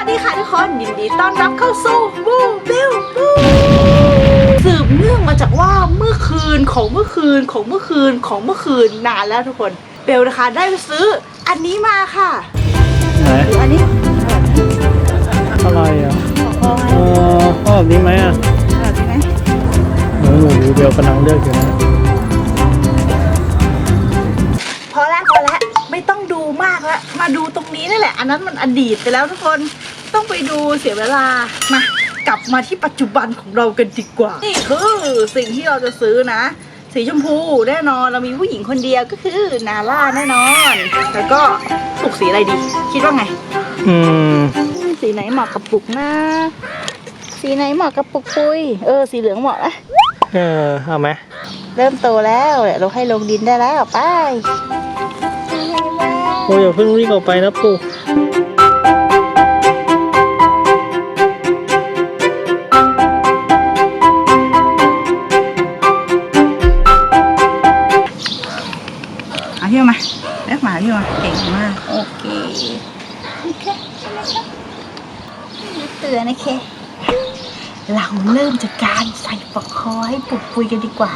วัสดีค่ะทุกคนยินดีต้อนรับเข้าสู่บูบิวบูสืบเนื่องมาจากว่าเมื่อคืนของเมื่อคืนของเมื่อคืนของเมื่อคืนนานแล้วทุกคนเบลนะคะได้ไปซื้ออันนี้มาค่ะไหนอันนี้อะไรอะพอไหมเออเอาแบบนี้ไหมอะแบบนี้ไหมหนูหนูเบลกำลังเลือกอยู่นะพอแล้วพอแล้วไม่ต้องดู มากแล้ว มาดูตรงนี้นี่แหละ อันนั้นมันอดีตไปแล้วทุกคนต้องไปดูเสียเวลามากลับมาที่ปัจจุบันของเรากันดีกว่า นี่คือสิ่งที่เราจะซื้อนะ สีชมพูแน่นอนเรามีผู้หญิงคนเดียวก็คือนาล่าแน่นอนแล้วก็ปลุกสีอะไรดี คิดว่าไง อืม สีไหนเหมาะกับปลุกนะ สีไหนเหมาะกับปลุกปุย เออ สีเหลืองเหมาะนะเออ เอาไหม เริ่มโตแล้วเดี๋ยวเราให้ลงดินได้แล้วไป โอ้ยอย่าเพิ่งวิ่งออกไปนะปู่เอาพี่มาเรียกหมาพี่มาเก่งมาก โอเคโอเคใช่ไหมคะเตือนนะเคเราเริ่มจากการใส่ปลอกคอให้ปุกปุยกันดีกว่า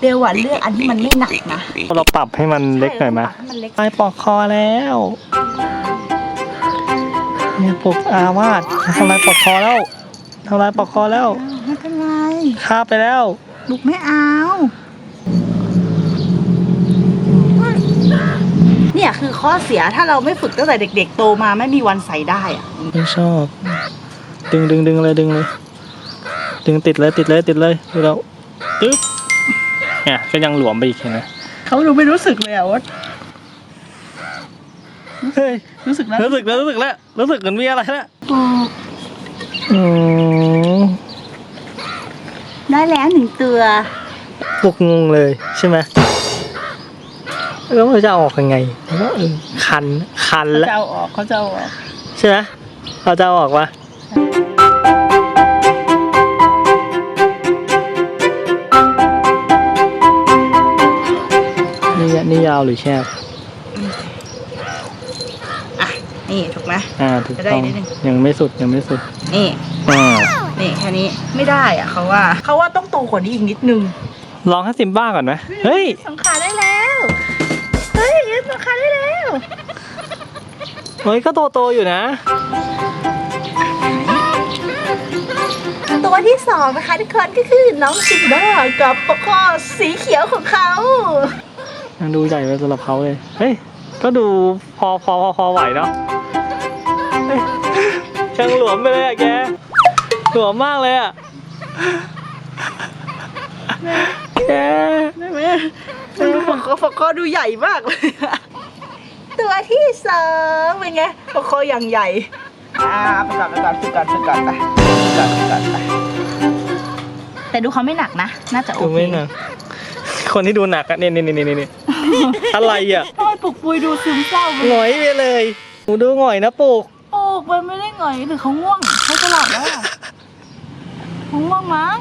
เบลว่าเลือกอันที่มันไม่หนักนะเราปรับให้มันเล็กหน่อยไหมใช่เราปรับให้มันเล็กไปปอกคอแล้วเนี่ยปลุกอาวาดทำลายปอกคอแล้วทำลายปอกคอแล้วอ้าวไม่เป็นไรคาบไปแล้วลูกไม่เอาเนี่ยคือข้อเสียถ้าเราไม่ฝึกตั้งแต่เด็ก ๆ โตมาไม่มีวันใส่ได้อะไม่ชอบ ดึงดึงดึงเลยดึงเลย ดึงติดเลยติดเลยติดเลยดูแล้วตึ๊บ เนี่ยก็ยังหลวมไปอีกเห็นไหมเขาดูไม่รู้สึกเลยอะว่าเฮ้ยรู้สึกแล้วรู้สึกแล้วรู้สึกแล้วรู้สึกเหมือนมีอะไรแล้วถูกอืมได้แล้วหนึ่งตัวปลุกงงเลยใช่ไหมแล้วมันจะเอาออกยังไงแล้วก็เออคันคันเขาแล้วจะเอาออกเขาจะเอาออกใช่ไหมเราจะเอาออกวะ นี่นี่ยาวหรือแคบอะ นี่ถูกไหมอ่าถูกจะได้ต้องนิดนึง ยังไม่สุดยังไม่สุดนี่ อ่านี่แค่นี้ไม่ได้อะเขาว่าเขาว่าต้องโตกว่านี้อีกนิดนึงลองให้ซิมบ้าก่อนไหมเฮ้ยสองขาได้แล้วเฮ้ยยืนสองขาได้แล้วเฮ้ยก็โตโตๆอยู่นะ ตัวที่สองนะคะทุกคนก็คือน้องซิมบ้ากับปกคอสีเขียวของเขา ยังดูใหญ่ไปสำหรับเขาเลย เฮ้ย ก็ดูพอพอพอพอไหวเนาะเฮ้ยยังหลวมไปเลยอะแก หลวมมากเลยอะแก ได้ไหมมันดูปกคอกดูใหญ่มากเลยอะตัวที่สองเป็นไงปกคออย่างใหญ่ อ่าไปก่อนไปก่อนฝึกก่อนฝึกก่อนไปฝึกก่อนฝึกก่อนไปแต่ดูเขาไม่หนักนะ น่าจะโอดูเค ไม่หนักคนที่ดูหนักอะเนี่ยเนี่ยเนี่ยเนี่ย อะไรอะทำไมปลุกปุยดูซึมเศร้าไปหงอยไปเลยหนูดูหงอยนะปลูกปลุกมันไม่ได้หงอยหรือเขาง่วงเขาจะหลับแล้วอะเขาง่วงมั้ง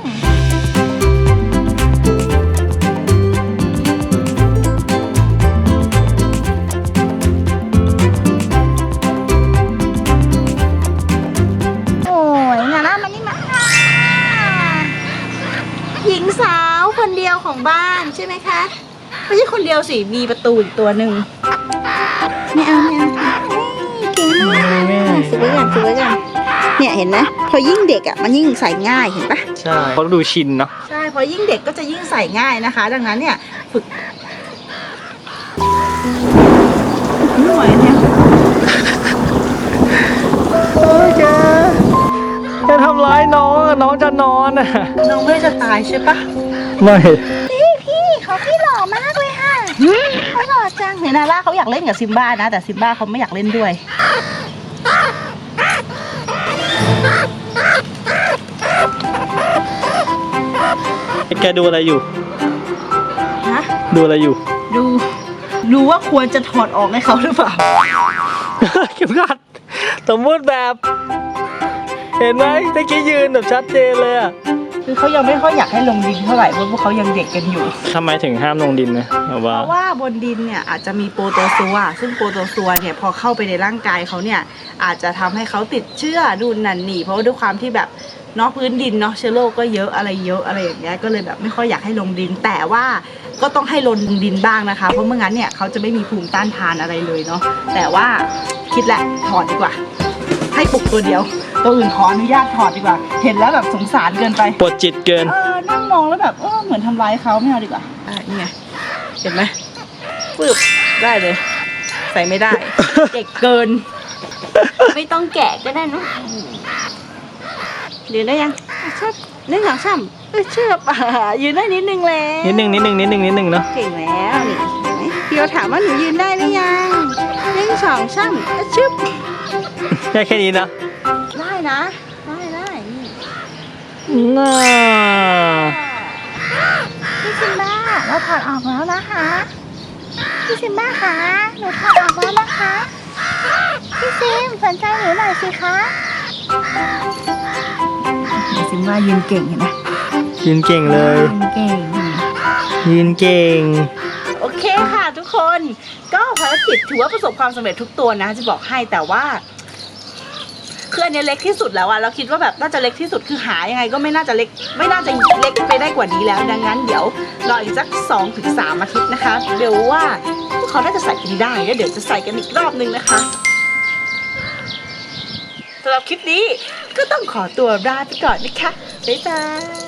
โอ้ยงาน่ามันนี่มาหญิงสาวคนเดียวของบ้านใช่ไหมคะ ไม่ใช่คนเดียวสิ มีประตูอีกตัวหนึ่งไม่เอาไม่เอาเฮ้ยเก่งมากซื้อไว้ก่อนซื้อไว้ก่อนเนี่ยเห็นไหมพอยิ่งเด็กอะมันยิ่งใส่ง่ายเห็นปะใช่เขาดูชินเนาะใช่พอยิ่งเด็กก็จะยิ่งใส่ง่ายนะคะ ดังนั้นเนี่ยฝึกไม่ไหวเนี่ยโอ้ยแกจะทำร้ายน้องอะน้องจะนอนอะน้องไม่จะตายใช่ปะไม่พี่พี่เขาพี่หล่อมาก เลยค่ะเขาหล่อจังเห็นนาร่าเขาอยากเล่นกับซิมบ้านะ แต่ซิมบ้าเขาไม่อยากเล่นด้วย แกดูอะไรอยู่ ฮะ ดูอะไรอยู่ ดู ดูว่าควรจะถอดออกให้เขาหรือเปล่า เข็มขัดสมมติแบบ เห็นไหมตะกี้ยืนแบบชัดเจนเลยอะ คือเขายังไม่ค่อยอยากให้ลงดินเท่าไหร่เพราะพวกเขายังเด็กกันอยู่ ทำไมถึงห้ามลงดินนะแบบเพว่าราะว่าบนดินเนี่ยอาจจะมีโปรโตซัว ซึ่งโปรโตซัวเนี่ยพอเข้าไปในร่างกายเขาเนี่ยอาจจะทำให้เขาติดเชื้อดูนนันนี่เพราะว่าด้วยความที่แบบเนอกพื้นดินเนาะเชื้อโรคก็เยอะอะไรเยอะอะไรอย่างเงี้ยก็เลยแบบไม่ค่อยอยากให้ลงดิน แต่ว่าก็ต้องให้ลงดินบ้างนะคะ เพราะไม่งั้นเนี่ยเขาจะไม่มีภูมิต้านทานอะไรเลยเนาะแต่ว่าคิดแหละถอดดีกว่า ให้ปลุกตัวเดียว ตัวอื่นขออนุญาตถอดดีกว่า เห็นแล้วแบบสงสารเกินไป ปวดจิตเกิน เออ นั่งมองแล้วแบบเออเหมือนทำร้ายเขาไม่เอาดีกว่า อะนี่ไง เห็นไหมปึ๊บได้เลย ใส่ไม่ได้ เด็กเกิน ไม่ต้องแกะก็ได้เนอะยืนได้ยังอะชอบนึ่งสองสามเออเชื่อป่ะยืนได้นิดนึงแล้วนิดนึงนิดนึงนิดนึงนิดนึงเนาะ เก่งแล้วนี่เห็นไหมพี่เราถามว่าหนูยืนได้หรือยังหนึ่งสองสามเออชึบ แค่แค่นี้นะได้นะได้ได้นี่น่าพี่ซิมบ้าเราถอดออกแล้วนะคะพี่ซิมบ้าคะหนูถอดออกแล้วนะคะพี่ซิมสนใจหนูหน่อยสิคะพี่ซิมบ้ายืนเก่งเห็นไหมยืนเก่งเลย ยืนเก่งยืนเก่งโอเคค่ะทุกคนก็ภารกิจถือว่าประสบความสำเร็จทุกตัวนะจะบอกให้แต่ว่า คืออันนี้เล็กที่สุดแล้วอะเราคิดว่าแบบน่าจะเล็กที่สุดคือหายังไงก็ไม่น่าจะเล็ก ไม่น่าจะเล็กไปได้กว่านี้แล้ว ดังนั้นเดี๋ยวรออีกสักสองถึงสามอาทิตย์นะคะเดี๋ยวว่าพวกเขาน่าจะใส่กันได้แล้วเดี๋ยวจะใส่กันอีกรอบนึงนะคะสำหรับคลิปนี้ก็ต้องขอตัวลาไปก่อนนะคะบ๊ายบาย